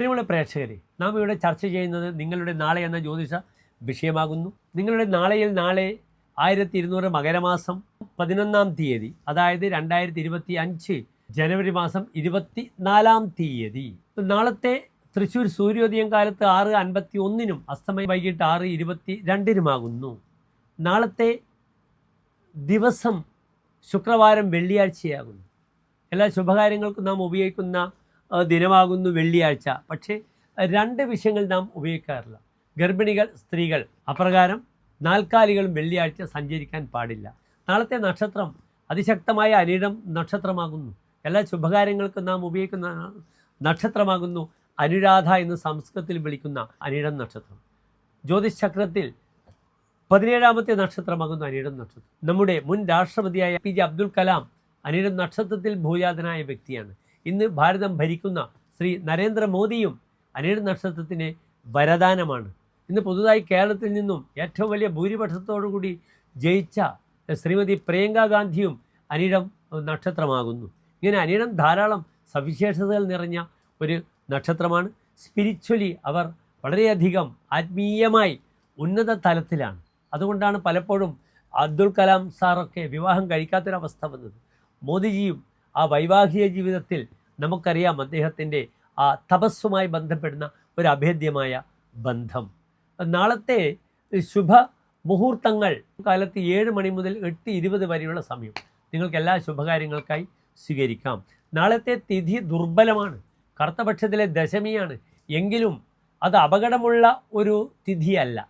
പ്രിയമുള്ള പ്രേക്ഷകരെ നാം ഇവിടെ ചർച്ച ചെയ്യുന്നത് നിങ്ങളുടെ നാളെ എന്ന ജ്യോതിഷ വിഷയമാകുന്നു. നിങ്ങളുടെ നാളെയിൽ നാളെ ആയിരത്തി ഇരുന്നൂറ് മകരമാസം പതിനൊന്നാം തീയതി അതായത് രണ്ടായിരത്തി ഇരുപത്തി അഞ്ച് ജനുവരി മാസം ഇരുപത്തി നാലാം തീയതി. നാളത്തെ തൃശ്ശൂർ സൂര്യോദയം കാലത്ത് ആറ് അൻപത്തി ഒന്നിനും അസ്തമയം വൈകിട്ട് ആറ് ഇരുപത്തി രണ്ടിനുമാകുന്നു നാളത്തെ ദിവസം ശുക്രവാരം വെള്ളിയാഴ്ചയാകുന്നു. എല്ലാ ശുഭകാര്യങ്ങൾക്കും നാം ഉപയോഗിക്കുന്ന ദിനമാകുന്നു വെള്ളിയാഴ്ച. പക്ഷേ രണ്ട് വിഷയങ്ങൾ നാം ഉപയോഗിക്കാറില്ല. ഗർഭിണികൾ സ്ത്രീകൾ അപ്രകാരം നാൽക്കാലികളും വെള്ളിയാഴ്ച സഞ്ചരിക്കാൻ പാടില്ല. നാളത്തെ നക്ഷത്രം അതിശക്തമായ അനിടം നക്ഷത്രമാകുന്നു. എല്ലാ ശുഭകാര്യങ്ങൾക്കും നാം ഉപയോഗിക്കുന്ന നക്ഷത്രമാകുന്നു അനുരാധ എന്ന് സംസ്കൃതത്തിൽ വിളിക്കുന്ന അനിടം നക്ഷത്രം. ജ്യോതിഷ് ചക്രത്തിൽ പതിനേഴാമത്തെ നക്ഷത്രമാകുന്നു അനിടം നക്ഷത്രം. നമ്മുടെ മുൻ രാഷ്ട്രപതിയായ പി ജെ അബ്ദുൽ കലാം അനിടം നക്ഷത്രത്തിൽ ഭൂജാതനായ വ്യക്തിയാണ്. ഇന്ന് ഭാരതം ഭരിക്കുന്ന ശ്രീ നരേന്ദ്രമോദിയും അനിടം നക്ഷത്രത്തിന് വരദാനമാണ്. ഇന്ന് പുതുതായി കേരളത്തിൽ നിന്നും ഏറ്റവും വലിയ ഭൂരിപക്ഷത്തോടുകൂടി ജയിച്ച ശ്രീമതി പ്രിയങ്ക ഗാന്ധിയും അനിടം നക്ഷത്രമാകുന്നു. ഇങ്ങനെ അനിടം ധാരാളം സവിശേഷതകൾ നിറഞ്ഞ ഒരു നക്ഷത്രമാണ്. സ്പിരിച്വലി അവർ വളരെയധികം ആത്മീയമായി ഉന്നത തലത്തിലാണ്. അതുകൊണ്ടാണ് പലപ്പോഴും അബ്ദുൽ കലാം സാറൊക്കെ വിവാഹം കഴിക്കാത്തൊരവസ്ഥ വന്നത്. മോദിജിയും ആ വൈവാഹിക ജീവിതത്തിൽ നമുക്കറിയാം അദ്ദേഹത്തിന്റെ ആ തപസ്സുമായി ബന്ധപ്പെടുന്ന ഒരു അഭേദ്യമായ ബന്ധം. നാളത്തെ ശുഭ മുഹൂർത്തങ്ങൾ കാലത്ത് ഏഴ് മണി മുതൽ എട്ട് ഇരുപത് വരെയുള്ള സമയം. നിങ്ങൾക്ക് എല്ലാ ശുഭകാര്യങ്ങൾക്കായി സ്വീകരിക്കാം. നാളത്തെ തിഥി ദുർബലമാണ്. കറുത്തപക്ഷത്തിലെ ദശമിയാണ്. എങ്കിലും അത് അപകടമുള്ള ഒരു തിഥിയല്ല.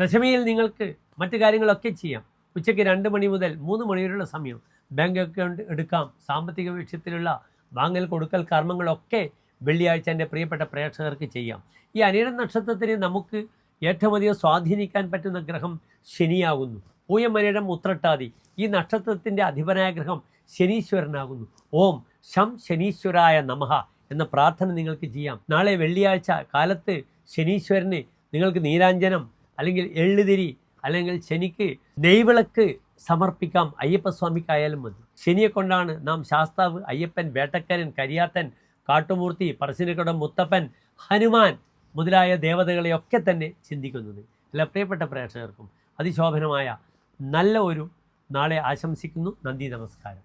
ദശമിയിൽ നിങ്ങൾക്ക് മറ്റു കാര്യങ്ങളൊക്കെ ചെയ്യാം. ഉച്ചയ്ക്ക് രണ്ട് മണി മുതൽ മൂന്ന് മണി വരെയുള്ള സമയം. ബാങ്ക് അക്കൗണ്ട് എടുക്കാം. സാമ്പത്തിക വിഷയത്തിലുള്ള വാങ്ങൽ കൊടുക്കൽ കർമ്മങ്ങളൊക്കെ വെള്ളിയാഴ്ച എന്റെ പ്രിയപ്പെട്ട പ്രേക്ഷകർക്ക് ചെയ്യാം. ഈ അനിഴം നക്ഷത്രത്തിന് നമുക്ക് ഏറ്റവും അധികം സ്വാധീനിക്കാൻ പറ്റുന്ന ഗ്രഹം ശനിയാകുന്നു. പൂയം മുത്രട്ടാതി ഉത്രട്ടാതി. ഈ നക്ഷത്രത്തിന്റെ അധിപനായ ഗ്രഹം ശനീശ്വരനാകുന്നു. ഓം ശം ശനീശ്വരായ നമഹ എന്ന പ്രാർത്ഥന നിങ്ങൾക്ക് ചെയ്യാം. നാളെ വെള്ളിയാഴ്ച കാലത്ത് ശനീശ്വരന് നിങ്ങൾക്ക് നീരാഞ്ജനം അല്ലെങ്കിൽ എള്ളുതിരി അല്ലെങ്കിൽ ശനിക്ക് നെയ്വിളക്ക് സമർപ്പിക്കാം. അയ്യപ്പസ്വാമിക്കായാലും മതി. ശനിയെ കൊണ്ടാണ് നാം ശാസ്താവ് അയ്യപ്പൻ വേട്ടക്കരൻ കരിയാത്തൻ കാട്ടുമൂർത്തി പറശ്ശിനിക്കടം മുത്തപ്പൻ ഹനുമാൻ മുതലായ ദേവതകളെയൊക്കെ തന്നെ ചിന്തിക്കുന്നത്. എല്ലാ പ്രിയപ്പെട്ട പ്രേക്ഷകർക്കും അതിശോഭനമായ നല്ല ഒരു നാളെ ആശംസിക്കുന്നു. നന്ദി നമസ്കാരം.